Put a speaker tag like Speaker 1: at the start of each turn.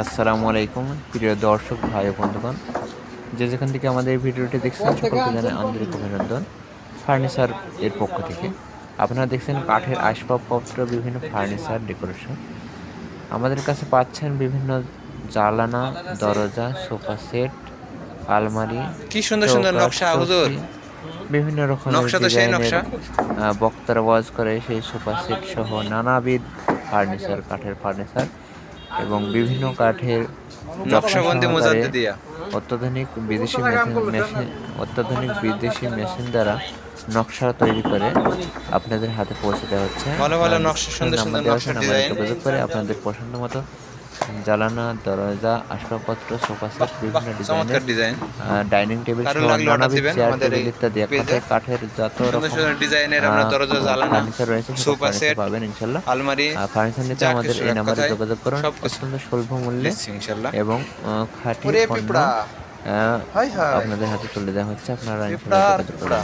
Speaker 1: আসসালামু আলাইকুম প্রিয় দর্শক ভাই ও বন্ধুগণ। যে যেখান থেকে আমাদের এই ভিডিওটি দেখছেন সকলকে জানাই আন্তরিক অভিনন্দন। ফার্নিচার এর পক্ষ থেকে। আপনারা দেখছেন কাঠের আসবাবপত্র বিভিন্ন ফার্নিচার ডেকোরেশন। আমাদের কাছে পাচ্ছেন বিভিন্ন জালানা দরজা সোফা সেট আলমারি
Speaker 2: কি সুন্দর সুন্দর নকশা হুজুর।
Speaker 1: বিভিন্ন রকমের
Speaker 2: নকশা তো সেই নকশা।
Speaker 1: বক্তারা ওয়াজ করে সেই সোফা সেট সহ নানাবিধ ফার্নিচার কাঠের ফার্নিচার। এবং বিভিন্ন কাঠের
Speaker 2: নকশাবন্দি
Speaker 1: যত্ন
Speaker 2: দিয়া
Speaker 1: অত্যাধুনিক বিদেশি মেশিন অত্যাধুনিক বিদেশি মেশিন দ্বারা নকশা তৈরি করে আপনাদের হাতে পৌঁছে দেওয়া হচ্ছে
Speaker 2: ভালো ভালো নকশা, সুন্দর সুন্দর
Speaker 1: নাম্বারে
Speaker 2: ডিজাইন।
Speaker 1: করে আপনাদের পছন্দ মতো জ্বালানা দরজা আসবাবপত্র সোফা সেট বিভিন্ন ডিজাইনের
Speaker 2: ডিজাইন।
Speaker 1: ডাইনিং টেবিল সহ নানাবিধ চেয়ার টেবিল ইত্যাদি এক
Speaker 2: page এ।
Speaker 1: কথায় কাঠের যত রকম
Speaker 2: ডিজাইনের আমরা দরজা জ্বালানা
Speaker 1: রয়েছে
Speaker 2: সোফা সেট
Speaker 1: পাবেন ইনশাল্লাহ।
Speaker 2: আলমারি
Speaker 1: ফার্নিচার নিতে আমাদের এই নাম্বারে যোগাযোগ করুন। অত্যন্ত স্বল্প মূল্যে
Speaker 2: দিচ্ছি ইনশাল্লাহ।
Speaker 1: এবং খাঁটি পণ্য আপনাদের হাতে তুলে দেওয়া হচ্ছে আপনারা
Speaker 2: পিঁপড়া